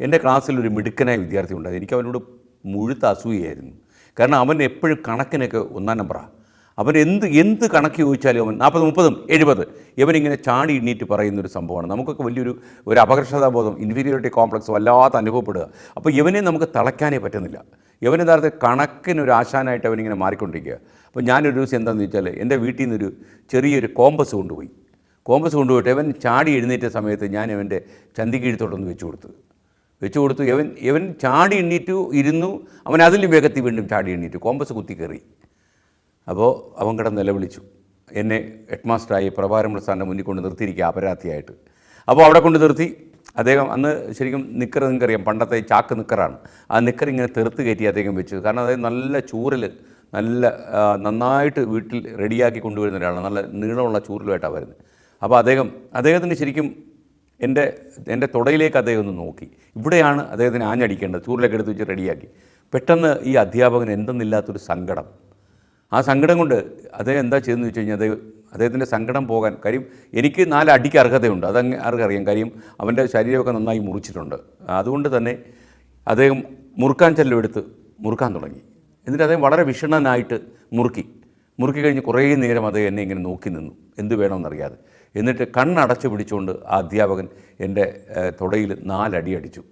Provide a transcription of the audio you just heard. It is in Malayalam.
എന്റെ ക്ലാസ്സിൽ ഒരു മിടുക്കനായ വിദ്യാർത്ഥി ഉണ്ടായിരുന്നു. എനിക്ക് അവനോട് മുഴുത്ത അസൂയായിരുന്നു കാരണം അവൻ എപ്പോഴും കണക്കിനൊക്കെ ഒന്നാം നമ്പറാണ് അവൻ എന്ത് എന്ത് കണക്ക് ചോദിച്ചാലും അവൻ നാൽപ്പത് മുപ്പതും എഴുപത് ഇവനിങ്ങനെ ചാടി എണ്ണീറ്റ് പറയുന്നൊരു സംഭവമാണ്. നമുക്കൊക്കെ വലിയൊരു ഒരു അപകർഷതാബോധം ഇൻഫീരിയോറിറ്റി കോംപ്ലക്സ് വല്ലാതെ അനുഭവപ്പെടുക. അപ്പോൾ ഇവനെ നമുക്ക് തളയ്ക്കാനേ പറ്റുന്നില്ല. ഇവൻ യഥാർത്ഥ കണക്കിനൊരു ആശാനായിട്ട് അവനിങ്ങനെ മാറിക്കൊണ്ടിരിക്കുക. അപ്പോൾ ഞാനൊരു ദിവസം എന്താണെന്ന് വെച്ചാൽ എന്റെ വീട്ടിൽ നിന്നൊരു ചെറിയൊരു കോമ്പസ് കൊണ്ടുപോയി. കോമ്പസ് കൊണ്ടുപോയിട്ട് ഇവൻ ചാടി എഴുന്നേറ്റ സമയത്ത് ഞാൻ ഇവന്റെ ചന്തിക്കീഴ്ത്തോട്ടൊന്ന് വെച്ചു കൊടുത്തു. വെച്ച് കൊടുത്തു. ഇവൻ ഇവൻ ചാടി എണ്ണീറ്റു ഇരുന്നു. അവൻ അതിലും വേഗത്തിൽ വീണ്ടും ചാടി എണ്ണീറ്റു. കോമ്പസ് കുത്തി കയറി അപ്പോൾ അവൻ കിടന്ന് നിലവിളിച്ചു. എന്നെ ഹെഡ് മാസ്റ്ററായി പ്രഭാരം സ്ഥാനം മുന്നിൽ കൊണ്ട് നിർത്തിയിരിക്കുക അപരാധിയായിട്ട്. അപ്പോൾ അവിടെ കൊണ്ട് നിർത്തി. അദ്ദേഹം അന്ന് ശരിക്കും നിക്കർ നിങ്ങൾക്കറിയാം പണ്ടത്തെ ചാക്ക് നിക്കറാണ്. ആ നിക്കർ ഇങ്ങനെ തെറുത്ത് കയറ്റി അദ്ദേഹം വെച്ചു. കാരണം അതായത് നല്ല ചൂരൽ നല്ല നന്നായിട്ട് വീട്ടിൽ റെഡിയാക്കി കൊണ്ടുവരുന്ന ഒരാളാണ്. നല്ല നീളമുള്ള ചൂരലുമായിട്ടാണ് വരുന്നത്. അപ്പോൾ അദ്ദേഹം അദ്ദേഹത്തിന് ശരിക്കും എന്റെ എന്റെ തുടയിലേക്ക് അദ്ദേഹം ഒന്ന് നോക്കി. ഇവിടെയാണ് അദ്ദേഹത്തിന് ആഞ്ഞടിക്കേണ്ടത്. ചൂരിലൊക്കെ എടുത്ത് വെച്ച് റെഡിയാക്കി. പെട്ടെന്ന് ഈ അധ്യാപകൻ എന്തെന്നില്ലാത്തൊരു സങ്കടം. ആ സങ്കടം കൊണ്ട് അദ്ദേഹം എന്താ ചെയ്തെന്ന് വെച്ച് കഴിഞ്ഞാൽ അദ്ദേഹം അദ്ദേഹത്തിന്റെ സങ്കടം പോകാൻ കാര്യം എനിക്ക് നാല് അടിക്ക് അർഹതയുണ്ട്. അതങ്ങ് ആർക്കറിയാം കാര്യം അവന്റെ ശരീരമൊക്കെ നന്നായി മുറിച്ചിട്ടുണ്ട്. അതുകൊണ്ട് തന്നെ അദ്ദേഹം മുറുക്കാൻ ചെല്ലം എടുത്ത് മുറുക്കാൻ തുടങ്ങി. എന്നിട്ട് അദ്ദേഹം വളരെ വിഷണ്ണനായിട്ട് മുറുക്കി. മുറുക്കി കഴിഞ്ഞ് കുറേ നേരം അത് എന്നെ ഇങ്ങനെ നോക്കി നിന്നു. എന്ത് വേണമെന്നറിയാതെ. എന്നിട്ട് കണ്ണടച്ചു പിടിച്ചുകൊണ്ട് ആ അധ്യാപകൻ എന്റെ തുടയിൽ നാലടി അടിച്ചു.